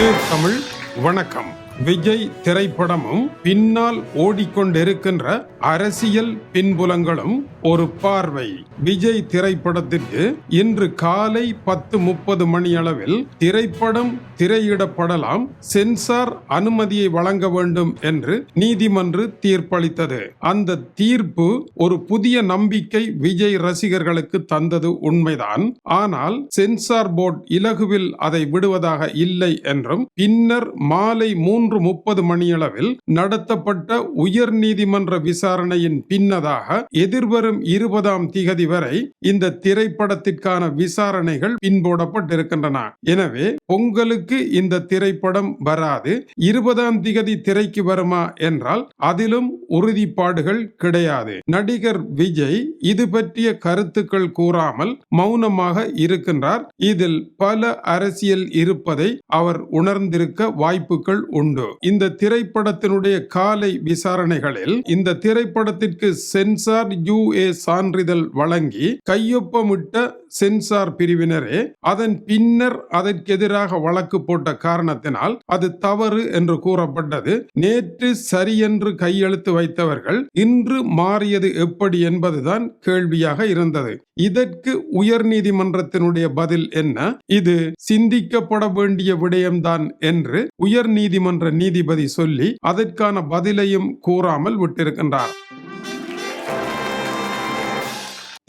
தமிழ் வணக்கம். விஜய் திரைப்படமும் பின்னால் ஓடிக்கொண்டிருக்கின்ற அரசியல் பின்புலங்களும் ஒரு பார்வை. விஜய் திரைப்படத்திற்கு இன்று காலை பத்து முப்பது மணி அளவில் திரைப்படம் திரையிடப்படலாம். சென்சார் அனுமதியை வழங்க வேண்டும் என்று நீதிமன்று தீர்ப்பளித்தது. அந்த தீர்ப்பு ஒரு புதிய நம்பிக்கை விஜய் ரசிகர்களுக்கு தந்தது உண்மைதான். ஆனால் சென்சார் போர்டு இலகுவில் அதை விடுவதாக இல்லை என்றும் பின்னர் மாலை மூன்று முப்பது மணியளவில் நடத்தப்பட்ட உயர் நீதிமன்ற விசாரணையின் பின்னதாக எதிர்வரும் இருபதாம் திகதி வரை இந்த திரைப்படத்திற்கான விசாரணைகள் பின்போடப்பட்டிருக்கின்றன. எனவே பொங்கலுக்கு இந்த திரைப்படம் வராது. இருபதாம் திகதி திரைக்கு வருமா என்றால் அதிலும் உறுதிப்பாடுகள் கிடையாது. நடிகர் விஜய் இது பற்றிய கருத்துக்கள் கூறாமல் மௌனமாக இருக்கின்றார். இதில் பல அரசியல் இருப்பதை அவர் உணர்ந்திருக்க வாய்ப்புகள் உண்டு. இந்த திரைப்படத்தினுடைய காலை விசாரணைகளில் இந்த திரை திரைப்படத்திற்கு சென்சார் யுஏ சான்றிதழ் வழங்கி கையொப்பமிட்ட சென்சார் பிரிவினரே அதன் பின்னர் அதற்கு எதிராக வழக்கு போட்ட காரணத்தினால் அது தவறு என்று கூறப்பட்டது. நேற்று சரியென்று கையெழுத்து வைத்தவர்கள் இன்று மாறியது எப்படி என்பதுதான் கேள்வியாக இருந்தது. இதற்கு உயர் நீதிமன்றத்தினுடைய பதில் என்ன? இது சிந்திக்கப்பட வேண்டிய விடயம்தான் என்று உயர் நீதிமன்ற நீதிபதி சொல்லி அதற்கான பதிலையும் கூறாமல் விட்டிருக்கின்றார். out.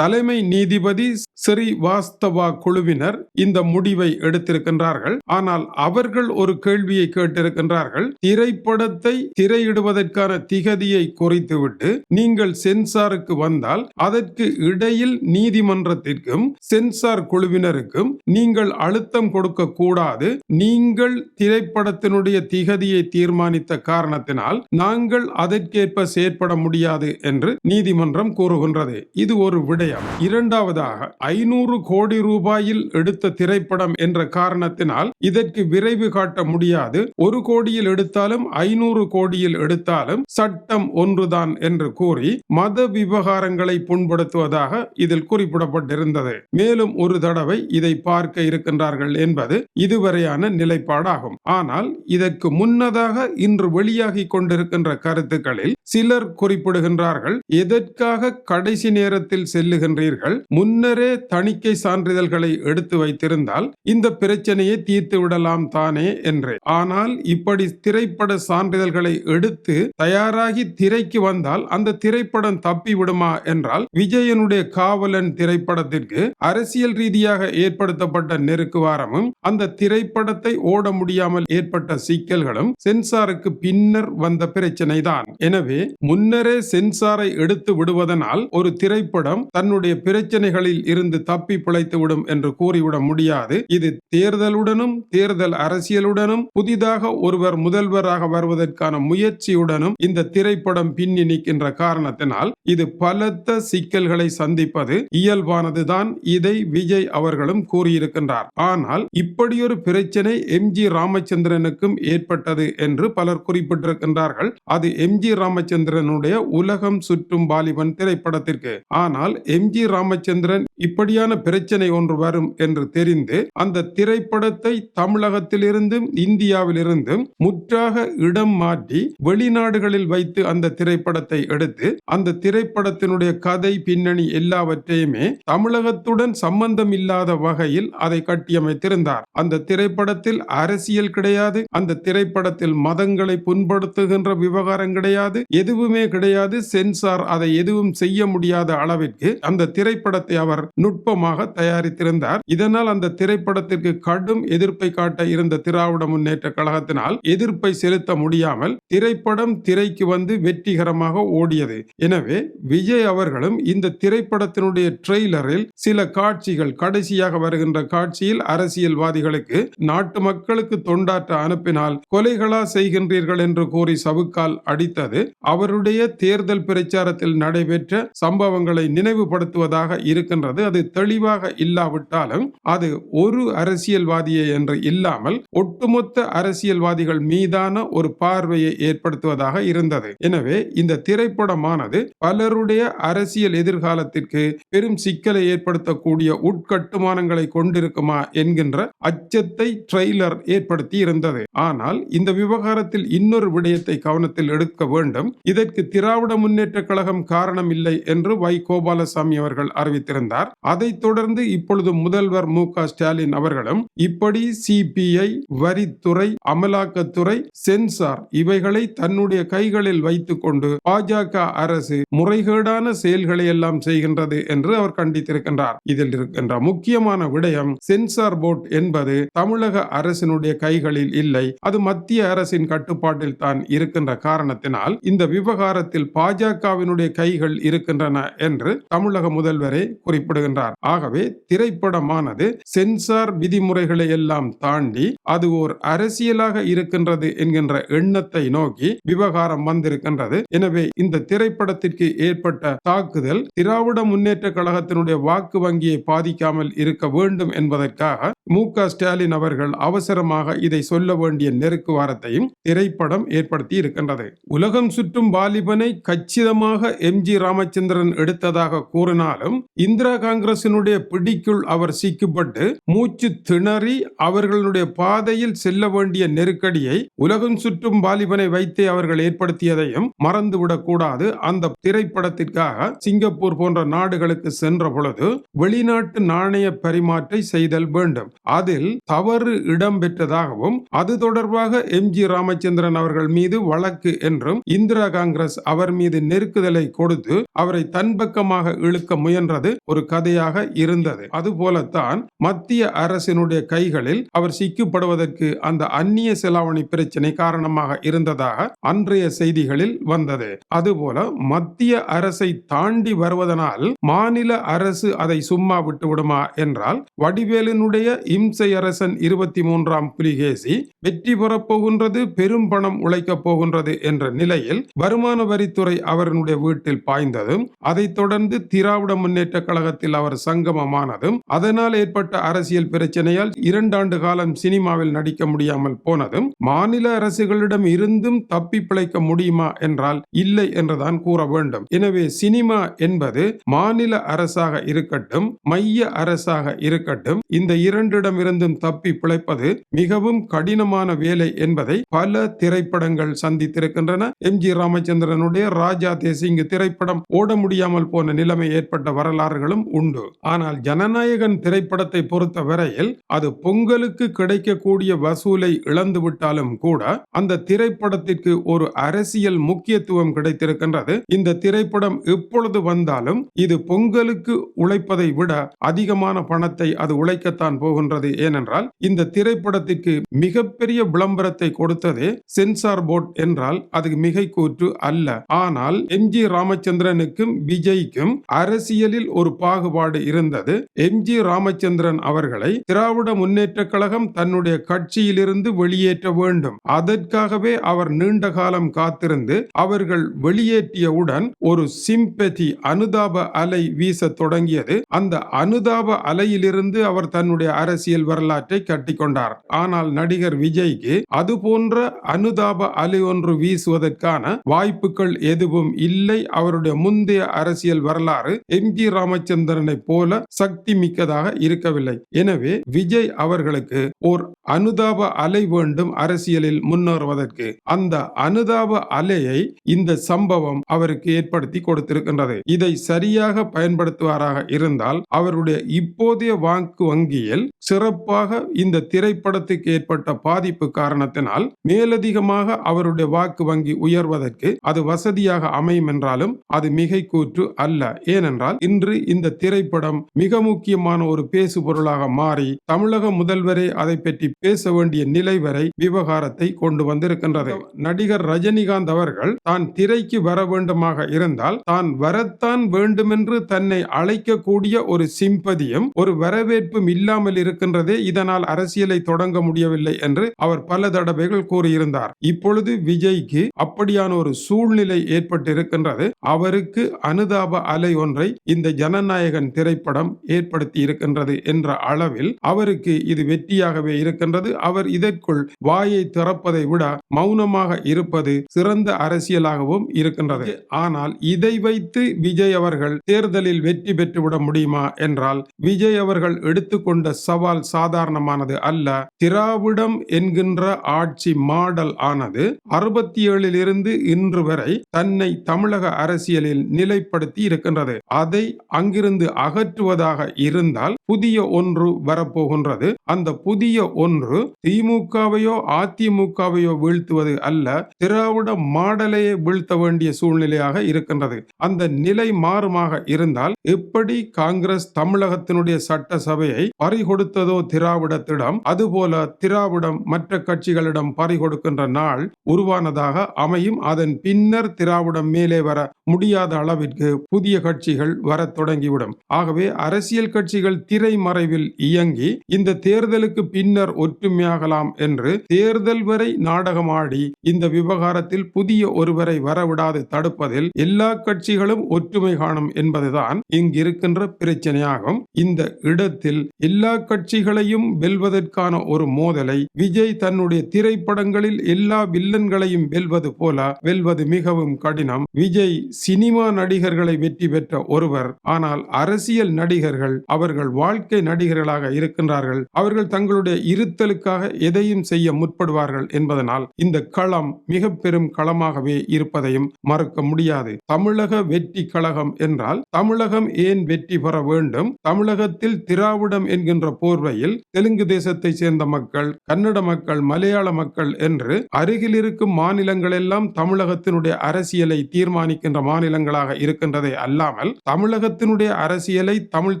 தலைமை நீதிபதி ஸ்ரீ வாஸ்தவா குழுவினர் இந்த முடிவை எடுத்திருக்கின்றார்கள். ஆனால் அவர்கள் ஒரு கேள்வியை கேட்டிருக்கின்றார்கள். திரைப்படத்தை திரையிடுவதற்கான திகதியை குறித்துவிட்டு நீங்கள் சென்சாருக்கு வந்தால் அதற்கு இடையில் நீதிமன்றத்திற்கும் சென்சார் குழுவினருக்கும் நீங்கள் அழுத்தம் கொடுக்க கூடாது. நீங்கள் திரைப்படத்தினுடைய திகதியை தீர்மானித்த காரணத்தினால் நாங்கள் அதற்கேற்ப செயற்பட முடியாது என்று நீதிமன்றம் கூறுகின்றது. இது ஒரு விடை. விஷயம் இரண்டாவதாக ஐநூறு கோடி ரூபாயில் எடுத்த திரைப்படம் என்ற காரணத்தினால் இதற்கு விரைவு காட்ட முடியாது. ஒரு கோடியில் எடுத்தாலும் ஐநூறு கோடியில் எடுத்தாலும் சட்டம் ஒன்றுதான் என்று கூறி மத விவகாரங்களை புண்படுத்துவதாக இதில் குறிப்பிடப்பட்டிருந்தது. மேலும் ஒரு தடவை இதை பார்க்க இருக்கின்றார்கள் என்பது இதுவரையான நிலைப்பாடாகும். ஆனால் இதற்கு முன்னதாக இன்று வெளியாகி கொண்டிருக்கின்ற கருத்துக்களில் சிலர் குறிப்பிடுகின்றார்கள் எதற்காக கடைசி நேரத்தில் செல்லுகின்றீர்கள் முன்னரே தணிக்கை சான்றிதழ்களை எடுத்து வைத்திருந்தால் இந்த பிரச்சனையை தீர்த்து விடலாம் தானே என்று ஆனால் இப்படி திரைப்பட சான்றிதழ்களை எடுத்து தயாராகி திரைக்கு வந்தால் அந்த திரைப்படம் தப்பி விடுமா என்றால் விஜயனுடைய காவலன் திரைப்படத்திற்கு அரசியல் ரீதியாக ஏற்படுத்தப்பட்ட நெருக்குவாரமும் அந்த திரைப்படத்தை ஓட முடியாமல் ஏற்பட்ட சிக்கல்களும் சென்சாருக்கு பின்னர் வந்த பிரச்சனை தான் எனவே முன்னரே சென்சாரை எடுத்து விடுவதனால் ஒரு திரைப்படம் தன்னுடைய பிரச்சனைகளில் இருந்து தப்பி பிழைத்துவிடும் என்று கூறிவிட முடியாது. இது தேர்தலுடனும் தேர்தல் அரசியலுடனும் புதிதாக ஒருவர் முதல்வராக வருவதற்கான முயற்சியுடனும் இந்த திரைப்படம் பின்னி நிற்கின்ற காரணத்தினால் இது பலத்த சிக்கல்களை சந்திப்பது இயல்பானதுதான் இதை விஜய் அவர்களும் கூறியிருக்கின்றார். ஆனால் இப்படியொரு பிரச்சனை எம் ஜி ராமச்சந்திரனுக்கும் ஏற்பட்டது என்று பலர் குறிப்பிட்டிருக்கின்றார்கள். அது எம் ஜி ராமச்சந்திரனுடைய உலகம் சுற்றும் வாலிபன் திரைப்படத்திற்கு. ஆனால் எம். ஜி. ராமச்சந்திரன் இப்படியான பிரச்சனை ஒன்று வரும் என்று தெரிந்து அந்த திரைப்படத்தை தமிழகத்திலிருந்தும் இந்தியாவிலிருந்தும் முற்றாக இடம் மாற்றி வெளிநாடுகளில் வைத்து அந்த திரைப்படத்தை எடுத்து அந்த திரைப்படத்தினுடைய கதை பின்னணி எல்லாவற்றையுமே தமிழகத்துடன் சம்பந்தம் இல்லாத வகையில் அதை கட்டியமைத்திருந்தார். அந்த திரைப்படத்தில் அரசியல் கிடையாது அந்த திரைப்படத்தில் மதங்களை புண்படுத்துகின்ற விவகாரம் கிடையாது எதுவுமே கிடையாது சென்சார் அதை எதுவும் செய்ய முடியாத அளவிற்கு அந்த திரைப்படத்தை அவர் நுட்பமாக தயாரித்திருந்தார். இதனால் அந்த திரைப்படத்திற்கு கடும் எதிர்ப்பை காட்ட இருந்த திராவிட முன்னேற்ற கழகத்தினால் எதிர்ப்பை செலுத்த முடியாமல் திரைப்படம் திரைக்கு வந்து வெற்றிகரமாக ஓடியது. எனவே விஜய் அவர்களும் இந்த திரைப்படத்தினுடைய ட்ரெய்லரில் சில காட்சிகள் கடைசியாக வருகின்ற காட்சியில் அரசியல்வாதிகளுக்கு நாட்டு மக்களுக்கு தொண்டாற்ற அனுப்பினால் கொலைகளா செய்கின்றீர்கள் என்று கூறி சவுக்கால் அடித்தது. அவருடைய தேர்தல் பிரச்சாரத்தில் நடைபெற்ற சம்பவங்களை நினைவு தெளிவுபடுத்துவதாக இருக்கின்றது. அது தெளிவாக இல்லாவிட்டாலும் அது ஒரு அரசியல்வாதியை என்று இல்லாமல் ஒட்டுமொத்த அரசியல்வாதிகள் மீதான ஒரு பார்வையை ஏற்படுத்துவதாக இருந்தது. எனவே இந்த திரைப்படமானது பலருடைய அரசியல் எதிர்காலத்திற்கு பெரும் சிக்கலை ஏற்படுத்தக்கூடிய உட்கட்டுமானங்களை கொண்டிருக்குமா என்கின்ற அச்சத்தை ட்ரெய்லர் ஏற்படுத்தி இருந்தது. ஆனால் இந்த விவகாரத்தில் இன்னொரு விடயத்தை கவனத்தில் எடுக்க வேண்டும். இதற்கு திராவிட முன்னேற்ற கழகம் காரணம் இல்லை என்று வை. கோபாலசாமி அவர்கள் அறிவித்திருந்தார். அதைத் தொடர்ந்து இப்பொழுது முதல்வர் மு ஸ்டாலின் அவர்களும் இப்படி சிபிஐ வரித்துறை அமலாக்கத்துறை சென்சார் இவைகளை தன்னுடைய கைகளில் வைத்துக் கொண்டு பாஜக அரசு முறைகேடான செயல்களை எல்லாம் செய்கின்றது என்று அவர் கண்டித்திருக்கின்றார். இதில் இருக்கின்ற முக்கியமான விடயம் சென்சார் போர்ட் என்பது தமிழக அரசினுடைய கைகளில் இல்லை. அது மத்திய அரசின் கட்டுப்பாட்டில் தான் இருக்கின்ற காரணத்தினால் இந்த விவகாரத்தில் பாஜகவினுடைய கைகள் இருக்கின்றன என்று தமிழ் தமிழக முதல்வரே குறிப்பிடுகின்றார். ஆகவே திரைப்படமானது சென்சார் விதிமுறைகளை எல்லாம் தாண்டி அது ஓர் அரசியலாக இருக்கின்றது என்கின்ற எண்ணத்தை நோக்கி விவகாரம் வந்திருக்கின்றது. எனவே இந்த திரைப்படத்திற்கு ஏற்பட்ட தாக்குதல் திராவிட முன்னேற்ற கழகத்தினுடைய வாக்கு வங்கியை பாதிக்காமல் இருக்க வேண்டும் என்பதற்காக மு க ஸ்டாலின் அவர்கள் அவசரமாக இதை சொல்ல வேண்டிய நெருக்கு வாரத்தையும் திரைப்படம் ஏற்படுத்தி இருக்கின்றது. உலகம் சுற்றும் வாலிபனை கச்சிதமாக எம் ஜி ராமச்சந்திரன் எடுத்ததாக கூறினாலும் இந்திரா காங்கிரசினுடைய பிடிக்குள் அவர் சிக்கப்பட்டு மூச்சு திணறி அவர்களுடைய பாதையில் செல்ல வேண்டிய நெருக்கடியை உலகம் சுற்றும் வாலிபனை வைத்தே அவர்கள் ஏற்படுத்தியதையும் மறந்துவிடக் கூடாது. அந்த திரைப்படத்திற்காக சிங்கப்பூர் போன்ற நாடுகளுக்கு சென்ற பொழுது வெளிநாட்டு நாணய பரிமாற்றை செய்தல் வேண்டும். அதில் தவறு இடம்பெற்றதாகவும் அது தொடர்பாக எம். ஜி. ராமச்சந்திரன் அவர்கள் மீது வழக்கு என்றும் இந்திரா காங்கிரஸ் அவர் மீது நெருக்குதலை கொடுத்து அவரை தன்பக்கமாக இழுக்க முயன்றது ஒரு கதையாக இருந்தது. அதுபோலத்தான் மத்திய அரசினுடைய கைகளில் அவர் சிக்கப்படுவதற்கு அந்த அந்நிய செலாவணி பிரச்சனை காரணமாக இருந்ததாக அன்றைய செய்திகளில் வந்தது. அதுபோல மத்திய அரசை தாண்டி வருவதனால் மாநில அரசு அதை சும்மா விட்டு விடுமா என்றால் வடிவேலனுடைய இம்சை அரசன் இருபத்தி மூன்றாம் புலிகேசி வெற்றி பெறப் போகின்றது பெரும் பணம் உழைக்கப் போகின்றது என்ற நிலையில் வருமான வரித்துறை அவரினுடைய வீட்டில் பாய்ந்ததும் அதைத் தொடர்ந்து திராவிட முன்னேற்ற கழகத்தில் அவர் சங்கமமானதும் அதனால் ஏற்பட்ட அரசியல் பிரச்சனையால் இரண்டாண்டு காலம் சினிமாவில் நடிக்க முடியாமல் போனதும் மாநில அரசுகளிடம் இருந்தும் தப்பி பிழைக்க முடியுமா என்றால் இல்லை என்றுதான் கூற வேண்டும். எனவே சினிமா என்பது மாநில அரசாக இருக்கட்டும் மைய அரசாக இருக்கட்டும் இந்த இரண்டிடமிருந்தும் தப்பி பிழைப்பது மிகவும் கடினமான வேலை என்பதை பல திரைப்படங்கள் சந்தித்திருக்கின்றன. எம் ஜி ராமச்சந்திரனுடைய ராஜா தேசிங்கு திரைப்படம் ஓட முடியாமல் போன நிலைமை ஏற்பட்ட வரலாறுகளும் உண்டு. ஆனால் ஜனநாயகன் திரைப்படத்தை பொறுத்த வரையில் அது பொங்கலுக்கு கிடைக்கக்கூடிய வசூலை இழந்து விட்டாலும் கூட அந்த திரைப்படத்திற்கு ஒரு அரசியல் முக்கியத்துவம் கிடைத்திருக்கின்றது. இந்த திரைப்படம் எப்பொழுது வந்தாலும் இது பொங்கலுக்கு உழைப்பதை விட அதிகமான பணத்தை அது உழைக்கத்தான் போகின்றது. ஏனென்றால் இந்த திரைப்படத்திற்கு மிகப்பெரிய விளம்பரத்தை கொடுத்ததே சென்சார் போர்ட் என்றால் அது மிகை கூற்று அல்ல. ஆனால் எம் ஜி ராமச்சந்திரனுக்கும் விஜய்க்கும் அரசியலில் ஒரு பாகுபாடு இருந்தது. எம். ஜி. ராமச்சந்திரன் அவர்களை திராவிட முன்னேற்ற கழகம் தன்னுடைய கட்சியிலிருந்து வெளியேற்ற வேண்டும். அதற்காகவே அவர் நீண்ட காலம் காத்திருந்து அவர்கள் வெளியேற்றியவுடன் ஒரு சிம்பதி அனுதாப அலை வீச தொடங்கியது. அந்த அனுதாப அலையிலிருந்து அவர் தன்னுடைய அரசியல் வரலாற்றை கட்டிக்கொண்டார். ஆனால் நடிகர் விஜய்க்கு அது போன்ற அனுதாப அலை ஒன்று வீசுவதற்கான வாய்ப்புகள் எதுவும் இல்லை. அவருடைய முந்தைய அரசியல் வரலாறு எம். ஜி. ராமச்சந்திரனை போல சக்தி மிக்கதாக இருக்கவில்லை. எனவே விஜய் அவர்களுக்கு ஓர் அனுதாப அலை வேண்டும் அரசியலில் முன்னேறுவதற்கு. அந்த அனுதாப அலையை இந்த சம்பவம் அவருக்கு ஏற்படுத்தி கொடுத்திருக்கின்றது. இதை சரியாக பயன்படுத்துவாராக இருந்தால் அவருடைய இப்போதைய வாக்கு வங்கியில் சிறப்பாக இந்த திரைப்படத்துக்கு ஏற்பட்ட பாதிப்பு காரணத்தினால் மேலதிகமாக அவருடைய வாக்கு வங்கி உயர்வதற்கு அது வசதியாக அமையும் என்றாலும் அது மிகை கூற்று அல்ல ஏனென்றால் இன்று இந்த திரைப்படம் மிக முக்கியமான ஒரு பேசு பொருளாக மாறி தமிழக முதல்வரே அதை பற்றி பேச வேண்டிய நிலை வரை விவகாரத்தை கொண்டு வந்திருக்கின்றது. நடிகர் ரஜினிகாந்த் அவர்கள் தான் திரைக்கு வர வேண்டுமாக இருந்தால் தான் வரத்தான் வேண்டுமென்று தன்னை அழைக்கக்கூடிய ஒரு சிம்பதியும் ஒரு வரவேற்பும் இல்லாமல் இருக்கின்றதே இதனால் அரசியலை தொடங்க முடியவில்லை என்று அவர் பல தடவைகள் கூறியிருந்தார். இப்பொழுது விஜய்க்கு அப்படியான ஒரு சூழ்நிலை ஏற்பட்டிருக்கின்றது. அவருக்கு அனுதாப அலை ஒன்றை இந்த ஜனநாயகன் திரைப்படம் ஏற்படுத்தி இருக்கின்றது என்ற அளவில் அவருக்கு இது வெற்றியாகவே இருக்கின்றது. அவர் இதற்குள் வாயை திறப்பதை விட மௌனமாக இருப்பது சிறந்த அரசியலாகவும் இருக்கின்றது. ஆனால் இதை வைத்து விஜய் அவர்கள் தேர்தலில் வெற்றி பெற்றுவிட முடியுமா என்றால் விஜய் அவர்கள் எடுத்துக்கொண்ட சவால் சாதாரணமானது அல்ல. திராவிடம் என்கின்ற ஆட்சி மாடல் ஆனது அறுபத்தி ஏழில் இருந்து இன்று வரை தன்னை தமிழக அரசியலில் நிலைப்படுத்தி இருக்கின்றது. அதை அங்கிருந்து அகற்றுவதாக இருந்தால் புதிய ஒன்று வரப்போகின்றது. அந்த புதிய ஒன்று திமுகவையோ அதிமுகவையோ வீழ்த்துவது அல்ல திராவிட மாடலையே வீழ்த்த வேண்டிய சூழ்நிலையாக இருக்கின்றது. அந்த நிலை மாறுமாக இருந்தால் எப்படி காங்கிரஸ் தமிழகத்தினுடைய சட்டசபையை பறிகொடுத்ததோ திராவிடத்திடம் அதுபோல திராவிடம் மற்ற கட்சிகளிடம் பறிகொடுக்கின்ற நாள் உருவானதாக அமையும். அதன் பின்னர் திராவிடம் மேலே வர முடியாத அளவிற்கு புதிய கட்சி கட்சிகள் வரத் தொடங்கிவிடும். ஆகவே அரசியல் கட்சிகள் திரைமறைவில் இயங்கி இந்த தேர்தலுக்கு பின்னர் ஒற்றுமையாகலாம் என்று தேர்தல் வரை நாடகமாடி இந்த விவகாரத்தில் புதிய ஒருவரை வரவிடாது தடுப்பதில் எல்லா கட்சிகளும் ஒற்றுமை காணும் என்பதுதான் இங்கிருக்கின்ற பிரச்சனையாகும். இந்த இடத்தில் எல்லா கட்சிகளையும் வெல்வதற்கான ஒரு மோதலை விஜய் தன்னுடைய திரைப்படங்களில் எல்லா வில்லன்களையும் வெல்வது போல வெல்வது மிகவும் கடினம். விஜய் சினிமா நடிகர்களை வெற்றி பெற்ற ஒருவர். ஆனால் அரசியல் நடிகர்கள் அவர்கள் வாழ்க்கை நடிகர்களாக இருக்கின்றார்கள். அவர்கள் தங்களுடைய இருத்தலுக்காக எதையும் செய்ய முற்படுவார்கள் என்பதனால் இந்த களம் மிக பெரும் களமாகவே இருப்பதையும் மறுக்க முடியாது. தமிழக வெற்றி கழகம் என்றால் தமிழகம் ஏன் வெற்றி பெற வேண்டும்? தமிழகத்தில் திராவிடம் என்கின்ற போர்வையில் தெலுங்கு தேசத்தை சேர்ந்த மக்கள் கன்னட மக்கள் மலையாள மக்கள் என்று அருகில் இருக்கும் மாநிலங்கள் எல்லாம் தமிழகத்தினுடைய அரசியலை தீர்மானிக்கின்ற மாநிலங்களாக இருக்கின்றதை அல்லாமல் தமிழகத்தினுடைய அரசியலை தமிழ்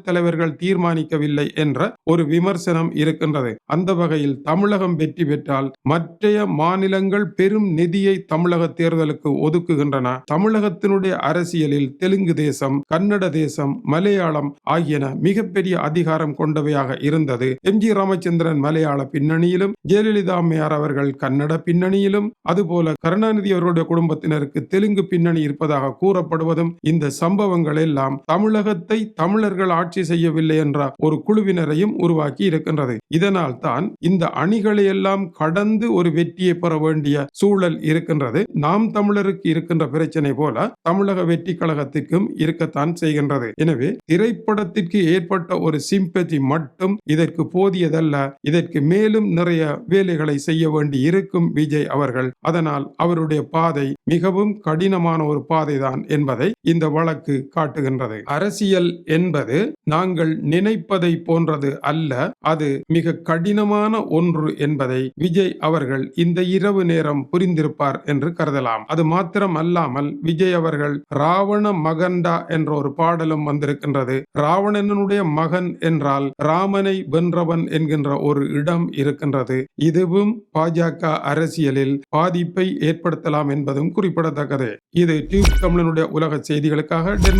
தலைவர்கள் தீர்மானிக்கவில்லை என்ற ஒரு விமர்சனம் இருக்கின்றது. அந்த வகையில் தமிழகம் வெற்றி பெற்றால் மற்றைய மாநிலங்கள் பெரும் நிதியை தமிழக தேர்தலுக்கு ஒதுக்குகின்றன. தமிழகத்தினுடைய அரசியலில் தெலுங்கு தேசம் கன்னட தேசம் மலையாளம் ஆகியன மிகப்பெரிய அதிகாரம் கொண்டவையாக இருந்தது. எம். ஜி. ராமச்சந்திரன் மலையாள பின்னணியிலும் ஜெயலலிதா அம்மையார் அவர்கள் கன்னட பின்னணியிலும் அதுபோல கருணாநிதி அவர்களுடைய குடும்பத்தினருக்கு தெலுங்கு பின்னணி இருப்பதாக கூறப்படுவதும் இந்த சம்பவம் சம்பவங்கள் எல்லாம் தமிழகத்தை தமிழர்கள் ஆட்சி செய்யவில்லை என்ற ஒரு குழுவினரையும் உருவாக்கி இருக்கின்றது. இதனால் தான் இந்த அணிகளை எல்லாம் கடந்து ஒரு வெற்றியை பெற வேண்டிய சூழல் இருக்கின்றது. நாம் தமிழருக்கு இருக்கின்ற பிரச்சனை போல தமிழக வெற்றி கழகத்திற்கும் இருக்கத்தான் செய்கின்றது. எனவே திரைப்படத்திற்கு ஏற்பட்ட ஒரு சிம்பதி மட்டும் இதற்கு போதியதல்ல. இதற்கு மேலும் நிறைய வேலைகளை செய்ய வேண்டி இருக்கும் விஜய் அவர்கள். அதனால் அவருடைய பாதை மிகவும் கடினமான ஒரு பாதைதான் என்பதை இந்த வழக்கு காட்டுகின்றது. அரசியல் என்பது நாங்கள் நினைப்பதை போன்றது அல்ல அது மிக கடினமான ஒன்று என்பதை விஜய் அவர்கள் இந்த இரவு நேரம் புரிந்திருப்பார் என்று கருதலாம். அது மாத்திரம் அல்லாமல் விஜய் அவர்கள் ராவண மகண்டா என்ற ஒரு பாடலும் வந்திருக்கின்றது. ராவணனுடைய மகன் என்றால் ராமனை வென்றவன் என்கின்ற ஒரு இடம் இருக்கின்றது. இதுவும் பாஜக அரசியலில் பாதிப்பை ஏற்படுத்தலாம் என்பதும் குறிப்பிடத்தக்கது. இது டியூப் தமிழனுடைய உலக செய்திகளுக்காக டென்மார்க்கில்